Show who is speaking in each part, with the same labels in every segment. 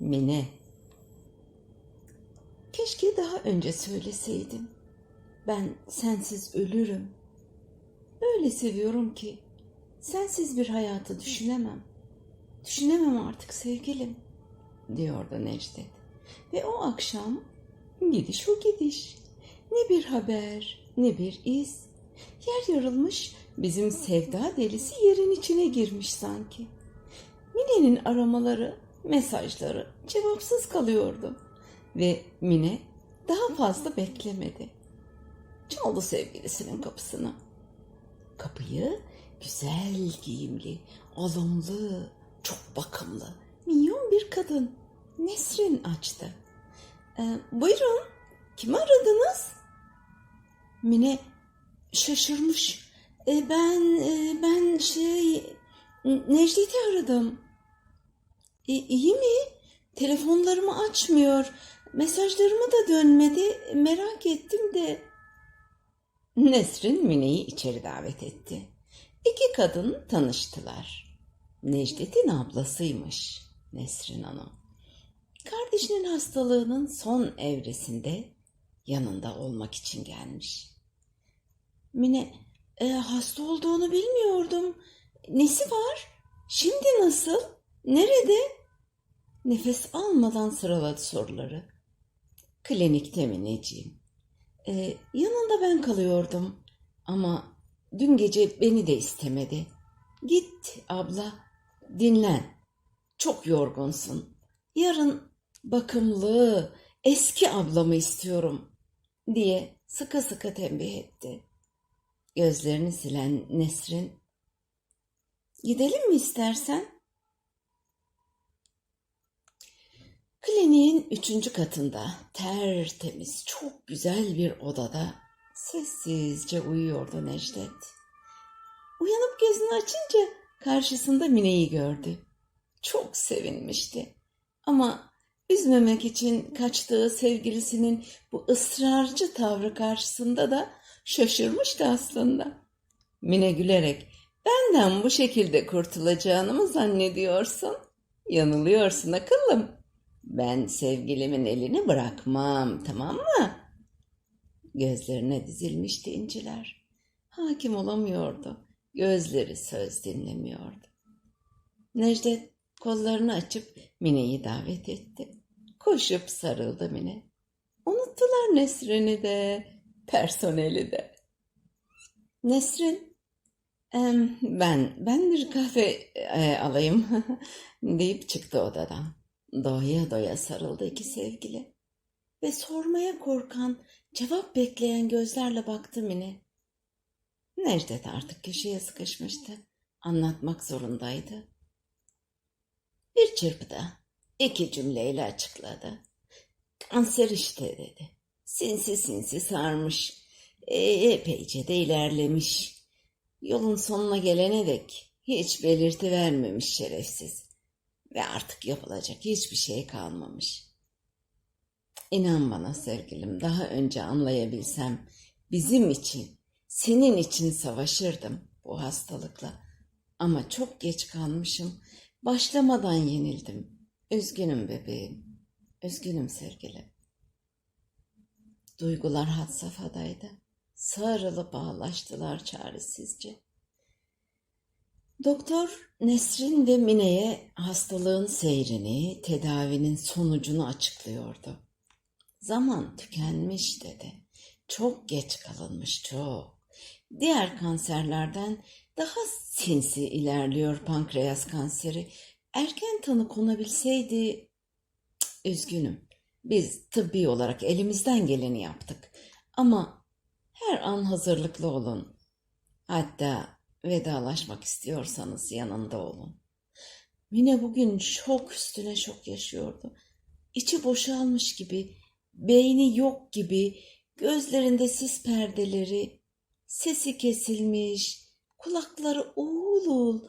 Speaker 1: Mine. Keşke daha önce söyleseydin. Ben sensiz ölürüm. Öyle seviyorum ki sensiz bir hayatı düşünemem. Düşünemem artık sevgilim, diyordu Necdet. Ve o akşam gidiş o gidiş. Ne bir haber, ne bir iz. Yer yarılmış, bizim sevda delisi yerin içine girmiş sanki. Mine'nin aramaları, mesajları cevapsız kalıyordu. Ve Mine daha fazla beklemedi. Çaldı sevgilisinin kapısını. Kapıyı güzel giyimli, alımlı, çok bakımlı, minyon bir kadın Nesrin açtı. "Ee, buyurun, kimi aradınız? Mine şaşırmış. "E, ben, e, ben şey, Necdet'i aradım. E, iyi mi? Telefonlarımı açmıyor. Mesajlarımı da dönmedi. Merak ettim de. Nesrin Mine'yi içeri davet etti. İki kadın tanıştılar. Necdet'in ablasıymış Nesrin Hanım. Kardeşinin hastalığının son evresinde yanında olmak için gelmiş. Mine, "E, hasta olduğunu bilmiyordum. Nesi var? Şimdi nasıl? Nerede? Nefes almadan sıraladı soruları. Klinikte mi Neciğim? Ee, yanında ben kalıyordum. Ama dün gece beni de istemedi. Git abla, dinlen. Çok yorgunsun. Yarın bakımlı, eski ablamı istiyorum diye sıkı sıkı tembih etti. Gözlerini silen Nesrin, gidelim mi istersen? Kliniğin üçüncü katında tertemiz, çok güzel bir odada sessizce uyuyordu Necdet. Uyanıp gözünü açınca karşısında Mine'yi gördü. Çok sevinmişti. Ama üzmemek için kaçtığı sevgilisinin bu ısrarcı tavrı karşısında da şaşırmıştı aslında. Mine gülerek benden bu şekilde kurtulacağını mı zannediyorsun? Yanılıyorsun akıllım. Ben sevgilimin elini bırakmam, tamam mı? Gözlerine dizilmişti inciler. Hakim olamıyordu. Gözleri söz dinlemiyordu. Necdet kollarını açıp Mine'yi davet etti. Koşup sarıldı Mine. Unuttular Nesrin'i de, personeli de. Nesrin, "Em, ben ben bir kahve e, alayım deyip çıktı odadan. Doya doya sarıldı iki sevgili. Ve sormaya korkan, cevap bekleyen gözlerle baktı Mine. Necdet artık köşeye sıkışmıştı. Anlatmak zorundaydı. Bir çırpıda iki cümleyle açıkladı. Kanser işte dedi. Sinsi sinsi sarmış. E, epeyce de ilerlemiş. Yolun sonuna gelene dek hiç belirti vermemiş şerefsiz. Ve artık yapılacak hiçbir şey kalmamış. İnan bana sevgilim daha önce anlayabilsem bizim için, senin için savaşırdım bu hastalıkla. Ama çok geç kalmışım. Başlamadan yenildim. Üzgünüm bebeğim. Üzgünüm sevgilim. Duygular had safhadaydı. Sarılıp ağlaştılar çaresizce. Doktor Nesrin ve Mine'ye hastalığın seyrini, tedavinin sonucunu açıklıyordu. Zaman tükenmiş dedi. Çok geç kalınmış çok. Diğer kanserlerden daha sinsi ilerliyor pankreas kanseri. Erken tanı konabilseydi... Üzgünüm. Biz tıbbi olarak elimizden geleni yaptık. Ama her an hazırlıklı olun. Hatta vedalaşmak istiyorsanız yanında olun. Mine bugün şok üstüne şok yaşıyordu. İçi boşalmış gibi, beyni yok gibi, gözlerinde sis perdeleri, sesi kesilmiş, kulakları uğul uğul.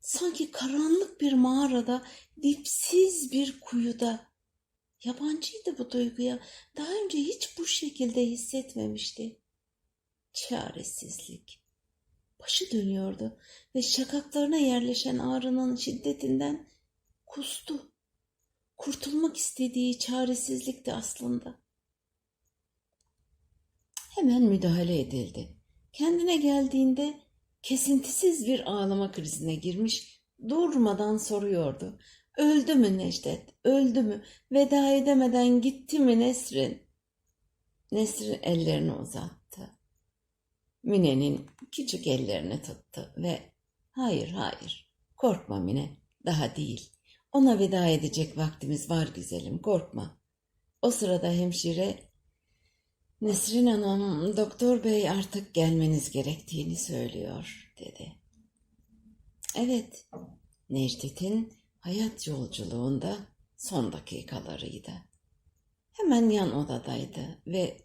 Speaker 1: Sanki karanlık bir mağarada, dipsiz bir kuyuda. Yabancıydı bu duyguya. Daha önce hiç bu şekilde hissetmemişti. Çaresizlik. Başı dönüyordu ve şakaklarına yerleşen ağrının şiddetinden kustu. kurtulmak istediği çaresizlikti aslında. Hemen müdahale edildi. Kendine geldiğinde kesintisiz bir ağlama krizine girmiş, durmadan soruyordu. Öldü mü Necdet? Öldü mü? Veda edemeden gitti mi Nesrin? Nesrin ellerini uzattı. Mine'nin küçük ellerini tuttu ve hayır hayır korkma Mine daha değil. Ona veda edecek vaktimiz var güzelim korkma. O sırada hemşire Nesrin Hanım doktor bey artık gelmeniz gerektiğini söylüyor dedi. Evet Necdet'in hayat yolculuğunda son dakikalarıydı. Hemen yan odadaydı ve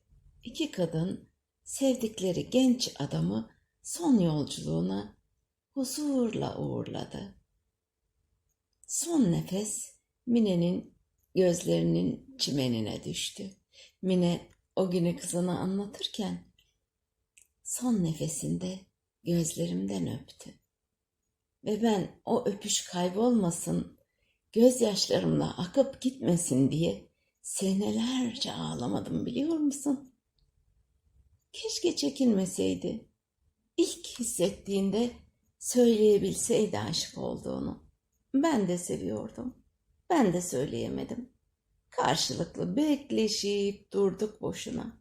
Speaker 1: iki kadın sevdikleri genç adamı son yolculuğuna huzurla uğurladı. Son nefes Mine'nin gözlerinin çimenine düştü. Mine o günü kızına anlatırken son nefesinde gözlerimden öptü. Ve ben o öpüş kaybolmasın, gözyaşlarımla akıp gitmesin diye senelerce ağlamadım biliyor musun? Keşke çekinmeseydi. İlk hissettiğinde söyleyebilseydi aşık olduğunu. Ben de seviyordum. Ben de söyleyemedim. Karşılıklı bekleşip durduk boşuna.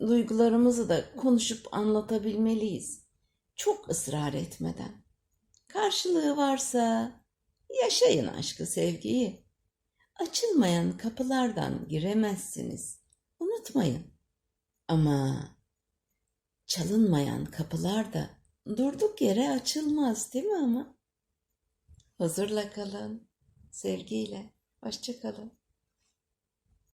Speaker 1: Duygularımızı da konuşup anlatabilmeliyiz. Çok ısrar etmeden. Karşılığı varsa yaşayın aşkı sevgiyi. Açılmayan kapılardan giremezsiniz. Unutmayın. Ama çalınmayan kapılar da durduk yere açılmaz değil mi ama? Huzurla kalın, sevgiyle, hoşça kalın.